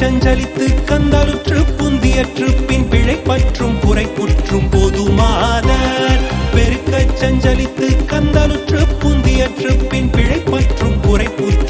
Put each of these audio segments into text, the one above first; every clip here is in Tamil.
சஞ்சலித்து கந்தருற்று புந்தியற்று பின் பிழை பற்றும் குறை குற்றும் போதுமாதர். பெருக்க சஞ்சலித்து கந்தருற்று புந்தியற்று பின் பிழை பற்றும் குறை குற்றும்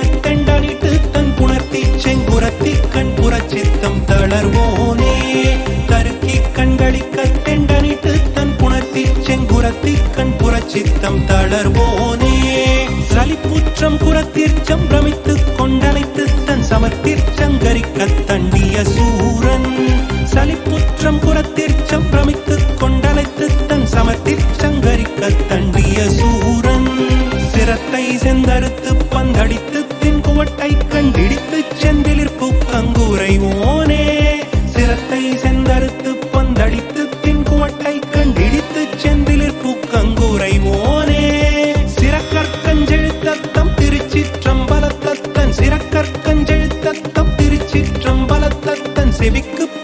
கண்களிக்க தன் புணர்த்தி செங்குரத்தி கண் புறச்சித்தம் தளர்வோனே. சலிப்புற்றம் குரத்திற்சம் பிரமித்து கொண்டனைத்து தன் சமர்த்திற்சங்கரிக்க தண்டிய சூரன். சலிப்புற்றம் குரத்திற்சம் பிரமித்து கொண்டனைத்து தன் சமர்த்திற்சங்கரிக்க தண்டிய சூரன். சிரத்தை செந்தறுத்து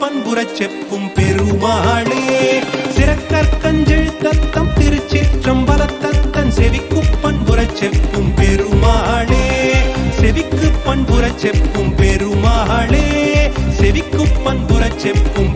பண்புறச் செப்பும் பெருமாளே. சிறக்கற்கஞ்செழுத்தத்தம் திருச்சிற்றம்பலத்தத்தன் செவிக்கு பண்புறச் செப்பும் பெருமாளே. செவிக்கு பண்புறச் செப்பும் பெருமாளே. செவிக்கு பண்புறச் செப்பும்